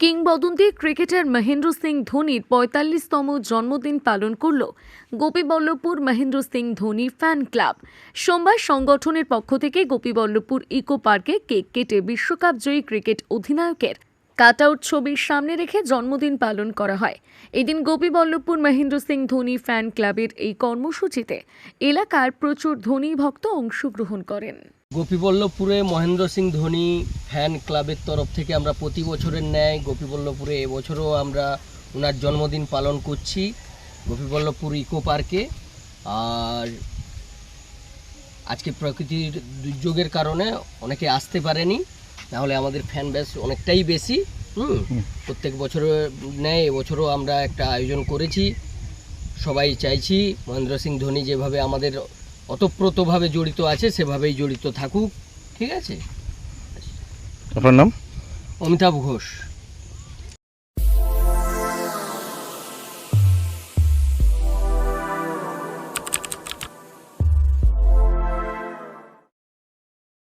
কিংবদন্তি ক্রিকেটার মহেন্দ্র সিং ধোনির পঁয়তাল্লিশতম জন্মদিন পালন করল গোপীবল্লভপুর মহেন্দ্র সিং ধোনি ফ্যান ক্লাব। সোমবার সংগঠনের পক্ষ থেকে গোপীবল্লভপুর ইকো পার্কে কেক কেটে বিশ্বকাপ জয়ী ক্রিকেট অধিনায়কের কাটআউট ছবির সামনে রেখে জন্মদিন পালন করা হয়। এদিন গোপীবল্লভপুর মহেন্দ্র সিং ধোনি ফ্যান ক্লাবের এই কর্মসূচিতে এলাকার প্রচুর ধোনি ভক্ত অংশগ্রহণ করেন। গোপীবল্লভপুরে মহেন্দ্র সিং ধোনি ফ্যান ক্লাবের তরফ থেকে আমরা প্রতি বছরের ন্যায় গোপীবল্লভপুরে এবছরও আমরা ওনার জন্মদিন পালন করছি গোপীবল্লভপুর ইকো পার্কে আর আজকে প্রকৃতির দুর্যোগের কারণে অনেকে আসতে পারেনি নাহলে আমাদের ফ্যান ব্যাস অনেকটাই বেশি। হুম। প্রত্যেক বছরের ন্যায় এবছরও আমরা একটা আয়োজন করেছি। সবাই চাইছি মহেন্দ্র সিং ধোনি যেভাবে আমাদের অতপ্রতভাবে জড়িত আছে সেভাবেই জড়িত থাকুক ঠিক আছে? আপনার নাম? অমিতাভ ঘোষ।